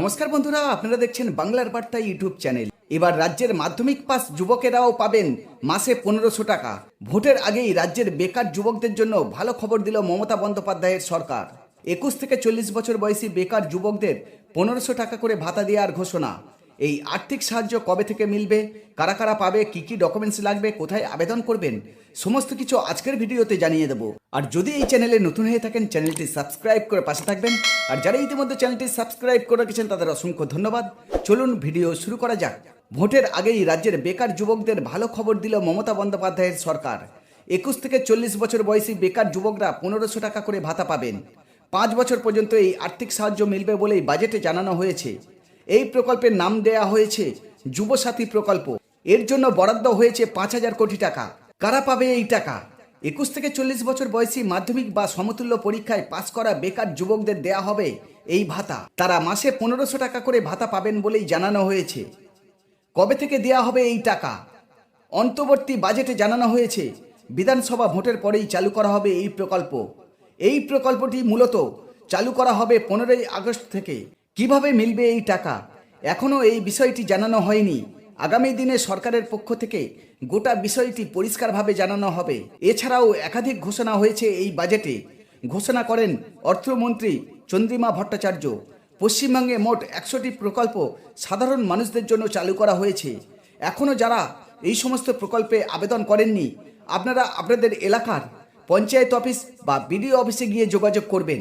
নমস্কার বন্ধুরা, আপনারা দেখছেন বাংলার বার্তা ইউটিউব চ্যানেল। এবার রাজ্যের মাধ্যমিক পাস যুবকেরাও পাবেন মাসে পনেরোশো টাকা। ভোটের আগেই রাজ্যের বেকার যুবকদের জন্য ভালো খবর দিল মমতা বন্দ্যোপাধ্যায়ের সরকার। একুশ থেকে চল্লিশ বছর বয়সী বেকার যুবকদের পনেরোশো টাকা করে ভাতা দেওয়ার ঘোষণা। এই আর্থিক সাহায্য কবে থেকে মিলবে? কারা কারা পাবে? কি কি ডকুমেন্টস লাগবে? কোথায় আবেদন করবেন? সমস্ত কিছু আজকের ভিডিওতে জানিয়ে দেবো। আর যদি এই চ্যানেলে নতুন হয়ে থাকেন, চ্যানেলটি সাবস্ক্রাইব করে পাশে থাকবেন। আর যারা ইতিমধ্যে চ্যানেলটি সাবস্ক্রাইব করে রেখেছেন, তাদের অসংখ্য ধন্যবাদ। চলুন ভিডিও শুরু করা যাক। ভোটের আগেই রাজ্যের বেকার যুবকদের ভালো খবর দিল মমতা বন্দ্যোপাধ্যায়ের সরকার। একুশ থেকে চল্লিশ বছর বয়সী বেকার যুবকরা পনেরোশো টাকা করে ভাতা পাবেন। পাঁচ বছর পর্যন্ত এই আর্থিক সাহায্য মিলবে বলেই বাজেটে জানানো হয়েছে। এই প্রকল্পের নাম দেয়া হয়েছে যুবসাথী প্রকল্প। এর জন্য বরাদ্দ হয়েছে পাঁচ হাজার কোটি টাকা। কারা পাবে এই টাকা? একুশ থেকে চল্লিশ বছর বয়সী মাধ্যমিক বা সমতুল্য পরীক্ষায় পাশ করা বেকার যুবকদের দেয়া হবে এই ভাতা। তারা মাসে পনেরোশো টাকা করে ভাতা পাবেন বলেই জানানো হয়েছে। কবে থেকে দেয়া হবে এই টাকা? অন্তর্বর্তী বাজেটে জানানো হয়েছে, বিধানসভা ভোটের পরেই চালু করা হবে এই প্রকল্প। এই প্রকল্পটি মূলত চালু করা হবে পনেরোই আগস্ট থেকে। কীভাবে মিলবে এই টাকা? এখনও এই বিষয়টি জানানো হয়নি। আগামী দিনে সরকারের পক্ষ থেকে গোটা বিষয়টি পরিষ্কারভাবে জানানো হবে। এছাড়াও একাধিক ঘোষণা হয়েছে এই বাজেটে। ঘোষণা করেন অর্থমন্ত্রী চন্দ্রিমা ভট্টাচার্য। পশ্চিমবঙ্গে মোট একশোটি প্রকল্প সাধারণ মানুষদের জন্য চালু করা হয়েছে। এখনও যারা এই সমস্ত প্রকল্পে আবেদন করেননি, আপনারা আপনাদের এলাকার পঞ্চায়েত অফিস বা বিডিও অফিসে গিয়ে যোগাযোগ করবেন।